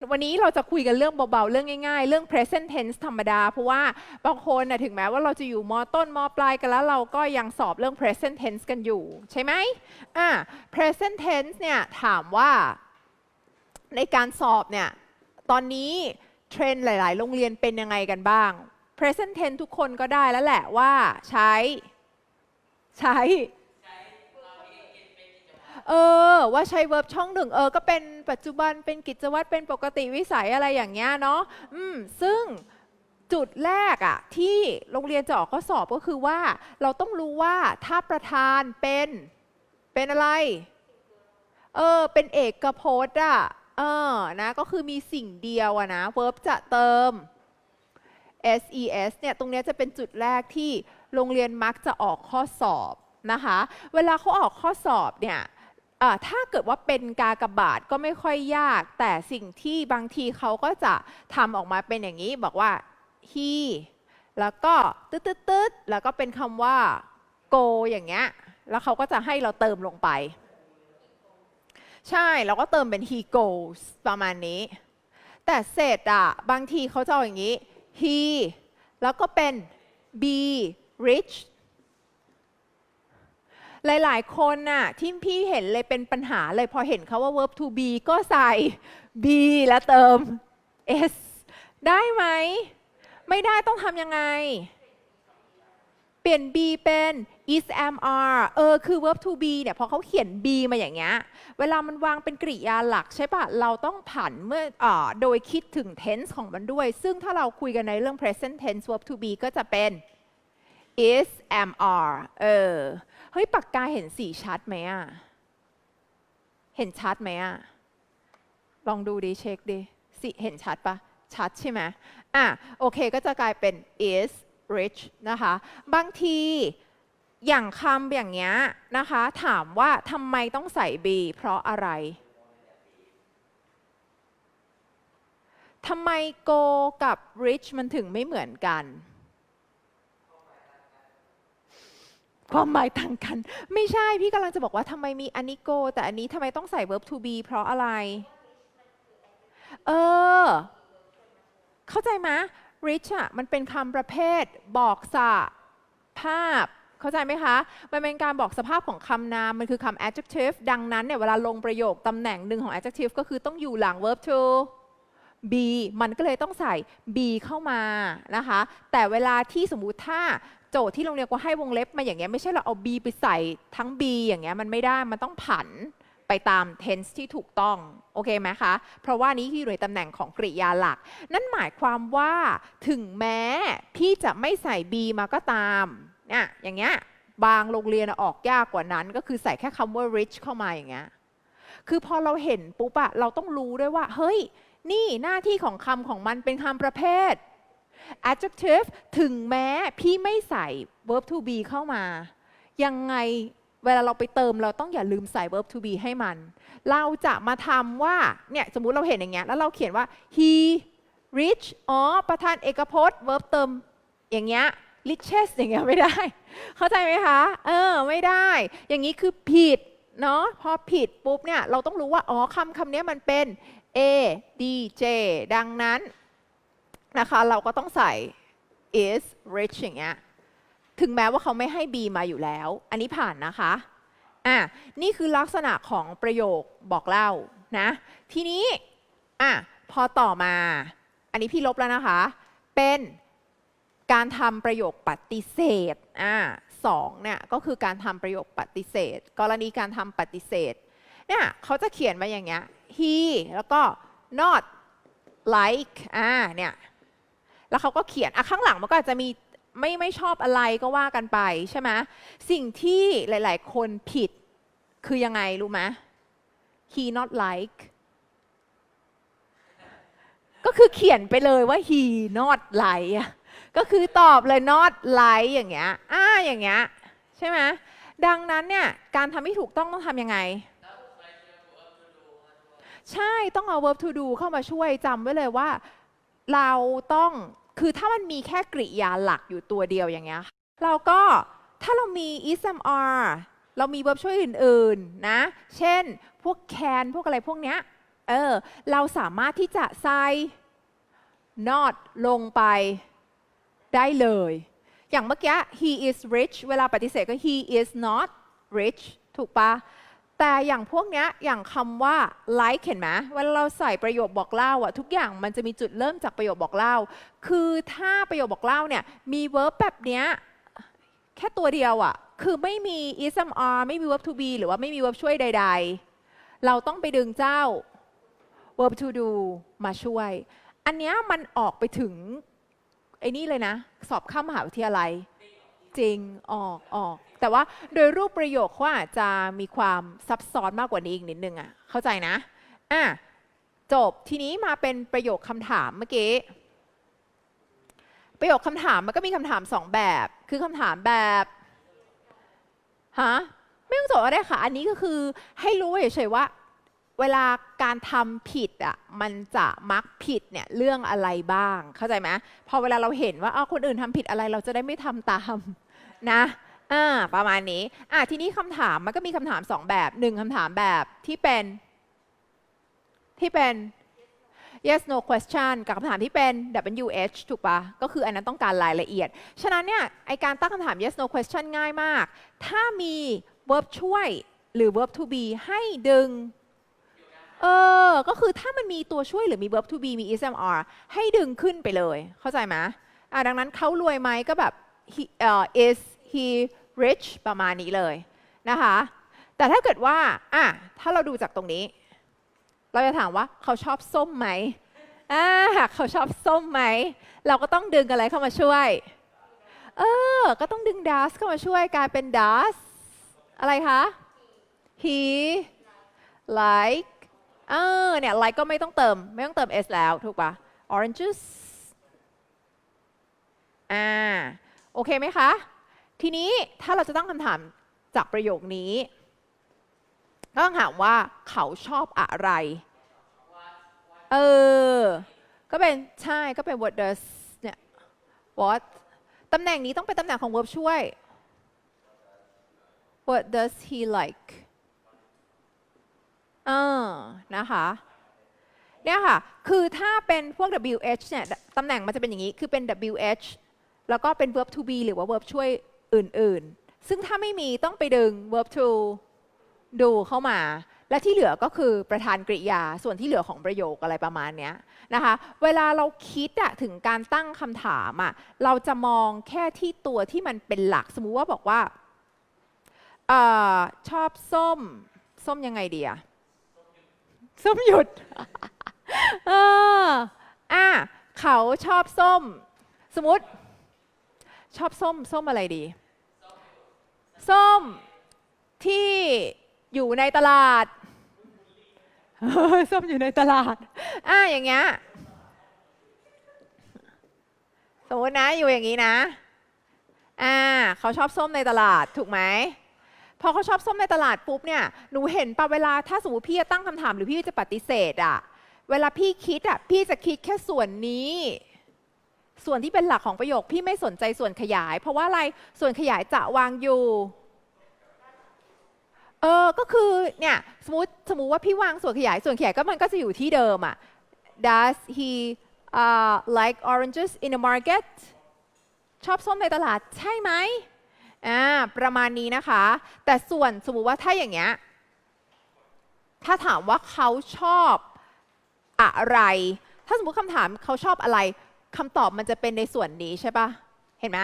วันนี้เราจะคุยกันเรื่องเบาๆ เรื่องง่ายๆ เรื่อง present tense ธรรมดา เพราะว่าบางคนนะถึงแม้ว่าเราจะอยู่มต้นมปลายกันแล้วเราก็ยังสอบเรื่อง present tense กันอยู่ ใช่ไหมอ่า present tense เนี่ยถามว่าในการสอบเนี่ยตอนนี้เทรนหลาย ๆ โรงเรียนเป็นยังไงกันบ้าง present tense ทุกคนก็ได้แล้วแหละว่าใช้ ใช้ เออ ว่าใช้ verb ช่องหนึ่งเออ ก็เป็นปัจจุบันเป็นกิจวัตรเป็นปกติวิสัยอะไรอย่างเงี้ยเนาะอืมซึ่งจุดแรกอะที่โรงเรียนจะออกข้อสอบก็คือว่า เราต้องรู้ว่าถ้าประธานเป็นเป็นอะไร เออ เป็นเอกพจน์อะเออนะก็คือมีสิ่งเดียวอะนะ verb จะเติม ses เนี่ยตรงเนี้ยจะเป็นจุดแรกที่โรงเรียนมักจะออกข้อสอบนะคะ เวลาเขาออกข้อสอบเนี่ย ถ้าเกิดว่าเป็นกากบาทก็ไม่ค่อยยาก แต่สิ่งที่บางทีเขาก็จะทำออกมาเป็นอย่างนี้ บอกว่า he แล้วก็ตึ๊ดตึ๊ดตึ๊ดแล้วก็เป็นคำว่า go อย่างเงี้ย แล้วเขาก็จะให้เราเติมลงไป ใช่เราก็เติมเป็น he goes ประมาณนี้ แต่เสร็จอะบางทีเขาจะเอาอย่างนี้ he แล้วก็เป็น be rich หลายๆ คนน่ะที่พี่เห็นเลยเป็นปัญหาเลยพอเห็นเขาว่า verb to be ก็ใส่ be แล้วเติม s ได้ไหม ไม่ได้ต้องทำยังไง เปลี่ยน be เป็น is am are เออ คือ verb to be เนี่ย พอเขาเขียน be มาอย่างเงี้ย เวลามันวางเป็นกริยาหลักใช่ปะเราต้องผันเมื่ออโดยคิดถึง tense ของมันด้วย ซึ่งถ้าเราคุยกันในเรื่อง present tense verb to be ก็จะเป็น is am are เออ เฮ้ยปากกาเห็นสีชัดไหมอะ เห็นชัดไหมอะ ลองดูดิเช็คดิสิเห็นชัดปะชัดใช่ไหมอะโอเคก็จะกลายเป็น is rich นะคะ บางทีอย่างคำอย่างเงี้ยนะคะ ถามว่าทำไมต้องใส่ be เพราะอะไรทำไม go กับ rich มันถึงไม่เหมือนกัน ความหมายต่างกัน ไม่ใช่พี่กำลังจะบอกว่าทำไมมีอันนี้ go แต่อันนี้ทำไมต้องใส่ verb to be เพราะอะไร เออ เข้าใจไหม rich อะมันเป็นคำประเภท บอกสภาพ เข้าใจไหมคะ มันเป็นการบอกสภาพของคำนาม มันคือคำ adjective ดังนั้นเนี่ยเวลาลงประโยคตำแหน่งหนึ่งของ adjective ก็คือต้องอยู่หลัง verb to b มันก็เลยต้องใส่ b เข้ามานะคะ แต่เวลาที่สมมุติถ้าโจทย์ที่โรงเรียนก็ให้วงเล็บมาอย่างเงี้ยไม่ใช่เราเอา b ไปใส่ทั้ง b อย่างเงี้ยมันไม่ได้มันต้องผันไปตาม tense ที่ถูกต้อง โอเคไหมคะ เพราะว่านี้คืออยู่ในตำแหน่งของกริยาหลัก นั่นหมายความว่าถึงแม้พี่จะไม่ใส่ b มาก็ตามเนี่ยอย่างเงี้ยบางโรงเรียนออกยากกว่านั้น ก็คือใส่แค่คำว่า rich เข้ามาอย่างเงี้ยคือพอเราเห็นปุ๊บอะเราต้องรู้ด้วยว่า เฮ้ย นี่หน้าที่ของคำของมันเป็นคำประเภท adjective ถึงแม้พี่ไม่ใส่ verb to be เข้ามา ยังไงเวลาเราไปเติมเราต้องอย่าลืมใส่ verb to be ให้มัน เราจะมาทำว่า เนี่ย สมมุติเราเห็นอย่างเงี้ย แล้วเราเขียนว่า he rich อ๋อ ประธานเอกพจน์ verb เติม อย่างเงี้ย riches อย่างเงี้ยไม่ได้ เข้าใจไหมคะ เออ ไม่ได้ อย่างนี้คือผิด เนาะ พอผิดปุ๊บเนี่ย เราต้องรู้ว่า อ๋อคำคำนี้มันเป็น a d j ดังนั้นนะคะเราก็ต้องใส่ is rich อย่างเงี้ย ถึงแม้ว่าเขาไม่ให้ B มาอยู่แล้ว อันนี้ผ่านนะคะ อะ นี่คือลักษณะของประโยคบอกเล่านะ ทีนี้ อะ พอต่อมา อันนี้พี่ลบแล้วนะคะ เป็นการทำประโยคปฏิเสธ อะสองเนี่ยก็คือการทำประโยคปฏิเสธ กรณีการทำปฏิเสธ เนี่ยเขาจะเขียนมาอย่างเงี้ย he แล้วก็ not like อ่าเนี่ยแล้วเขาก็เขียนอะข้างหลังมันก็อาจจะมีไม่ไม่ชอบอะไรก็ว่ากันไปใช่ไหมสิ่งที่หลาย ๆ คนผิดคือยังไงรู้ไหม he not like ก็คือเขียนไปเลยว่า he not like ก็คือตอบเลย not like อย่างเงี้ยอ่าอย่างเงี้ยใช่ไหมดังนั้นเนี่ยการทำให้ถูกต้องต้องทำยังไง ใช่ต้องเอา verb to do เข้ามาช่วยจำไว้เลยว่า เราต้องคือถ้ามันมีแค่กริยาหลักอยู่ตัวเดียวอย่างเงี้ยเราก็ถ้าเรามี is am are เรามี verb ช่วยอื่น ๆ นะ เช่น พวก can พวกอะไรพวกเนี้ยเออเราสามารถที่จะใส่ not ลงไปได้เลย อย่างเมื่อกี้ he is rich เวลาปฏิเสธก็ he is not rich ถูกปะ แต่อย่างพวกเนี้ยอย่างคำว่า like เห็นไหมเวลาเราใส่ประโยคบอกเล่าอะทุกอย่างมันจะมีจุดเริ่มจากประโยคบอกเล่า คือถ้าประโยคบอกเล่าเนี่ยมี verb แบบเนี้ยแค่ตัวเดียวอะคือไม่มี ism are ไม่มี verb to be หรือว่าไม่มี verb ช่วยใด ๆ เราต้องไปดึงเจ้า verb to do มาช่วย อันเนี้ยมันออกไปถึงไอ้นี่เลยนะ สอบเข้ามหาวิทยาลัย จริงออกออก แต่ว่าโดยรูปประโยคเขาอาจจะมีความซับซ้อนมากกว่านี้อีกนิดนึงอะเข้าใจนะอะจบทีนี้มาเป็นประโยคคำถามเมื่อกี้ประโยคคำถามมันก็มีคำถามสองแบบ คือคำถามแบบฮะไม่ต้องจบก็ได้ค่ะ อันนี้ก็คือให้รู้เฉยๆว่า เวลาการทำผิดอะมันจะมักผิดเนี่ยเรื่องอะไรบ้าง เข้าใจไหมพอเวลาเราเห็นว่าอ้าวคนอื่นทำผิดอะไรเราจะได้ไม่ทำตามนะอ่าประมาณนี้อะทีนี้คำถามมันก็มีคำถามสองแบบหนึ่งคำถามแบบที่เป็น ที่เป็น yes no question กับคำถามที่เป็น WH ถูกปะก็คืออันนั้นต้องการรายละเอียด ฉะนั้นเนี่ยไอการตั้งคำถาม yes no question ง่ายมาก ถ้ามี verb ช่วยหรือ verb to be ให้ดึง เออ ก็คือถ้ามันมีตัวช่วยหรือมี verb to be มี ismr ให้ดึงขึ้นไปเลย เข้าใจไหมอะดังนั้นเขารวยไหมก็แบบ he, uh, is he rich ประมาณนี้เลยนะคะ แต่ถ้าเกิดว่า อะ ถ้าเราดูจากตรงนี้ เราจะถามว่าเขาชอบส้มไหมอ่าหากเขาชอบส้มไหม เราก็ต้องดึงอะไรเข้ามาช่วย เออ ก็ต้องดึง does เข้ามาช่วยกลายเป็น does อะไรคะ he like เออเนี่ย like ก็ไม่ต้องเติม ไม่ต้องเติม s แล้วถูกปะ oranges อ่าโอเคไหมคะ ทีนี้ถ้าเราจะตั้งคำถามจากประโยคนี้ก็ต้องถามว่าเขาชอบอะไร เออ ก็เป็นใช่ก็เป็น what does เนี่ย what ตำแหน่งนี้ต้องเป็นตำแหน่งของ verb ช่วย what does he like เออนะคะเนี่ยค่ะ คือถ้าเป็นพวก WH เนี่ยตำแหน่งมันจะเป็นอย่างนี้ คือเป็น WH แล้วก็เป็น verb to be หรือว่า verb ช่วยอื่น ๆ ซึ่งถ้าไม่มีต้องไปดึง verb to do เข้ามา และที่เหลือก็คือประธานกริยา ส่วนที่เหลือของประโยคอะไรประมาณเนี้ยนะคะ เวลาเราคิดอะถึงการตั้งคำถามอะเราจะมองแค่ที่ตัวที่มันเป็นหลัก สมมุติว่าบอกว่าออชอบส้ม ส้มยังไงดีอะ ส้มหยุดเอออะเขาชอบส้ม สมมติ ชอบส้ม ส้มอะไรดี ส้มที่อยู่ในตลาดส้มอยู่ในตลาด อะอย่างเงี้ย สมมตินะอยู่อย่างนี้นะ อ่า เขาชอบส้มในตลาดถูกไหม พอเขาชอบส้มในตลาดปุ๊บเนี่ยหนูเห็นปะเวลาถ้าสมมติพี่จะตั้งคำถามหรือพี่จะปฏิเสธอะเวลาพี่คิดอะพี่จะคิดแค่ส่วนนี้ ส่วนที่เป็นหลักของประโยค พี่ไม่สนใจส่วนขยาย เพราะว่าอะไรส่วนขยายจะวางอยู่เออก็คือเนี่ยสมมติสมมติว่าพี่วางส่วนขยายส่วนขยายก็มันก็จะอยู่ที่เดิมอะ Does he uh, like oranges in the market ชอบส้มในตลาดใช่ไหม อ่าประมาณนี้นะคะ แต่ส่วนสมมุติว่าถ้าอย่างเงี้ยถ้าถามว่าเขาชอบอะไร ถ้าสมมติคำถามเขาชอบอะไรคำตอบมันจะเป็นในส่วนนี้ใช่ปะเห็นไหม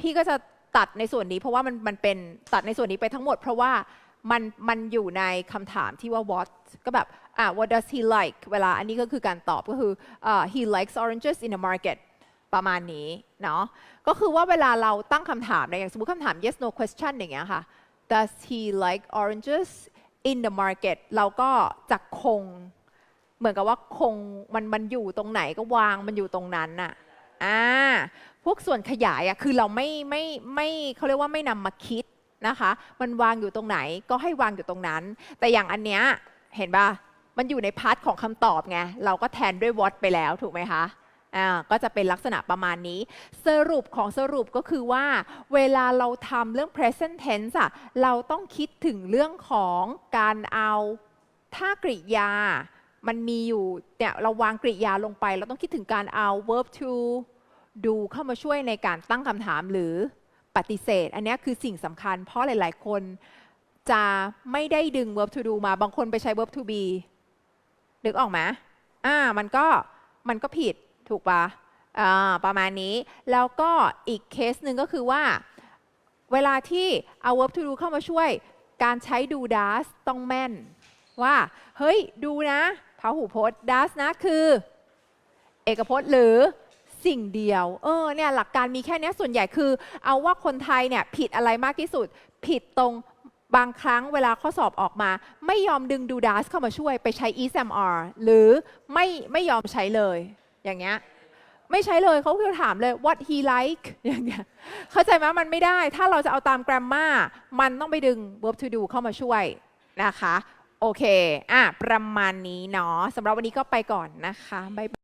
พี่ก็จะตัดในส่วนนี้ เพราะว่ามันมันเป็นตัดในส่วนนี้ไปทั้งหมด เพราะว่ามันมันอยู่ในคำถามที่ว่า what ก็แบบอ่า what does he like เวลาอันนี้ก็คือการตอบก็คืออ่า he likes oranges in the market ประมาณนี้เนาะก็คือว่าเวลาเราตั้งคำถามในอย่างสมมติคำถาม yes no question อย่างเงี้ยค่ะ does he like oranges in the market เราก็จะคง เหมือนกับว่าคงมันมันอยู่ตรงไหนก็วางมันอยู่ตรงนั้นน่ะอ่าพวกส่วนขยายอะคือเราไม่ไม่ไม่เขาเรียกว่าไม่นำมาคิดนะคะ มันวางอยู่ตรงไหนก็ให้วางอยู่ตรงนั้น แต่อย่างอันเนี้ยเห็นป่ะมันอยู่ในพาร์ทของคำตอบไงเราก็แทนด้วย what ไปแล้วถูกไหมคะ อ่าก็จะเป็นลักษณะประมาณนี้ สรุปของสรุปก็คือว่า เวลาเราทำเรื่อง present tense อะเราต้องคิดถึงเรื่องของการเอาท่ากริยา มันมีอยู่เนี่ยเราวางกริยาลงไป เราต้องคิดถึงการเอา verb to do เข้ามาช่วยในการตั้งคำถามหรือปฏิเสธ อันนี้คือสิ่งสำคัญ เพราะหลาย ๆ คนจะไม่ได้ดึง verb to do มาบางคนไปใช้ verb to be นึกออกไหมอ่ามันก็มันก็ผิด ถูกปะอ่าประมาณนี้ แล้วก็อีกเคสหนึ่งก็คือว่า เวลาที่เอา verb to do เข้ามาช่วย การใช้ do does ต้องแม่น ว่า เฮ้ย ดูนะพหูพจน์ does นะคือ เอกพจน์หรือสิ่งเดียว เออ เนี่ยหลักการมีแค่นี้ส่วนใหญ่คือ เอาว่าคนไทยเนี่ยผิดอะไรมากที่สุด ผิดตรงบางครั้งเวลาข้อสอบออกมา ไม่ยอมดึง do does เข้ามาช่วยไปใช้ is am are หรือไม่ไม่ยอมใช้เลย อย่างเงี้ยไม่ใช้เลยเขาคือถามเลย what he like อย่างเงี้ยเข้าใจไหมมันไม่ได้ถ้าเราจะเอาตามแกรมมามันต้องไปดึง verb to do เข้ามาช่วยนะคะ โอเค อะ ประมาณนี้เนาะสำหรับวันนี้ก็ไปก่อนนะคะ บ๊ายบาย